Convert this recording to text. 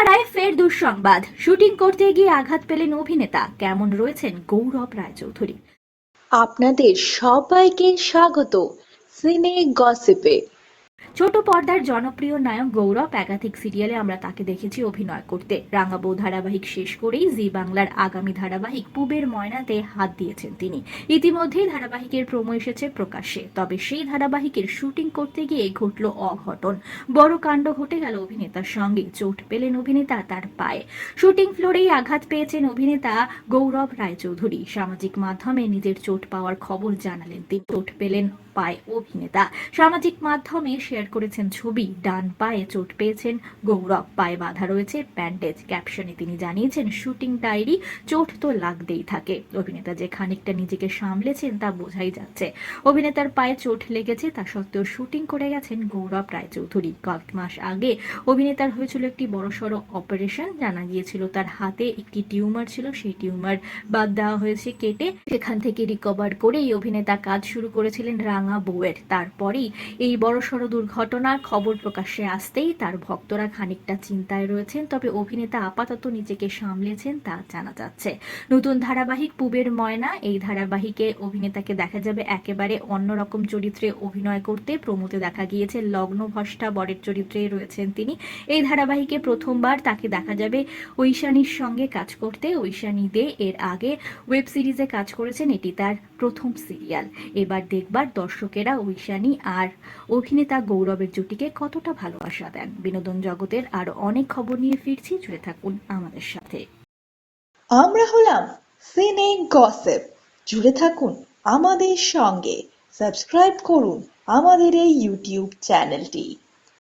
পাড়ায় ফের দুঃসংবাদ। শুটিং করতে গিয়ে আঘাত পেলেন অভিনেতা। কেমন রয়েছেন গৌরব রায়চৌধুরী? আপনাদের সবাইকে স্বাগত। সিনে গসিপে। ছোট পর্দার জনপ্রিয় নায়ক গৌরব একাধিক সিরিয়ালে আমরা তাকে দেখেছি অভিনয় করতে। রাঙাবৌ ধারাবাহিক শেষ করেই জি বাংলার আগামী ধারাবাহিক পুবের ময়নাতে হাত দিয়েছেন তিনি। ইতিমধ্যেই ধারাবাহিকের প্রোমো এসেছে প্রকাশ্যে, তবে সেই ধারাবাহিকের শুটিং করতে গিয়ে ঘটল অঘটন। বড় কাণ্ড ঘটে গেল অভিনেতার সঙ্গে, চোট পেলেন অভিনেতা তার পায়ে। শুটিং ফ্লোরেই আঘাত পেয়েছেন অভিনেতা গৌরব রায়চৌধুরী। সামাজিক মাধ্যমে নিজের চোট পাওয়ার খবর জানালেন তিনি। চোট পেলেন পায়ে অভিনেতা। সামাজিক মাধ্যমে শেয়ার করেছেন ছবি, ডান পায়ে চোট পেয়েছেন গৌরব, পায়ে বাধা রয়েছে ব্যান্ডেজ ক্যাপশনে তিনি জানিয়েছেন শুটিং ডায়েরি চোট তো লাগতেই থাকে। অভিনেতা যে খানিকটা নিজেকে সামলেছেন তা বোঝাই যাচ্ছে। অভিনেতার পায়ে চোট লেগেছে, তা সত্ত্বেও শুটিং করে গেছেন গৌরব রায়চৌধুরী। কয়েক মাস আগে অভিনেতার হয়েছিল একটি বড়সড় অপারেশন জানা গিয়েছিল তার হাতে একটি টিউমার ছিল, সেই টিউমার বাদ দেওয়া হয়েছে কেটে। সেখান থেকে রিকভার করে এই অভিনেতা কাজ শুরু করেছিলেন রাঙা বউয়ের। তারপরেই এই বড়সড় দুর্ঘটনার খবর প্রকাশ্যে আসতেই তার ভক্তরা খানিকটা চিন্তায় রয়েছেন, তবে অভিনেতা আপাতত নিজেকে সামলেছেন তা জানা যাচ্ছে। নতুন ধারাবাহিক পুবের ময়না, এই ধারাবাহিকে অভিনেতাকে দেখা যাবে একেবারে অন্যরকম চরিত্রে অভিনয় করতে। প্রমোতে দেখা গিয়েছে লগ্ন ভষ্টা বরের চরিত্রে রয়েছেন তিনি। এই ধারাবাহিকে প্রথমবার তাকে দেখা যাবে ঐশানীর সঙ্গে কাজ করতে। ঐশানী দে এর আগে ওয়েব সিরিজে কাজ করেছেন, এটি তার প্রথম সিরিয়াল। এবার দেখবার দর্শকেরা ঐশানী আর অভিনেতা গৌরবের জুটিকে কতটা ভালোবাসা দেন? বিনোদন জগতের আরও অনেক খবর নিয়ে ফিরছি, জুড়ে থাকুন আমাদের সাথে। আমরা হলাম সিনে গসেপ। জুড়ে থাকুন আমাদের সঙ্গে। সাবস্ক্রাইব করুন আমাদের এই ইউটিউব চ্যানেলটি।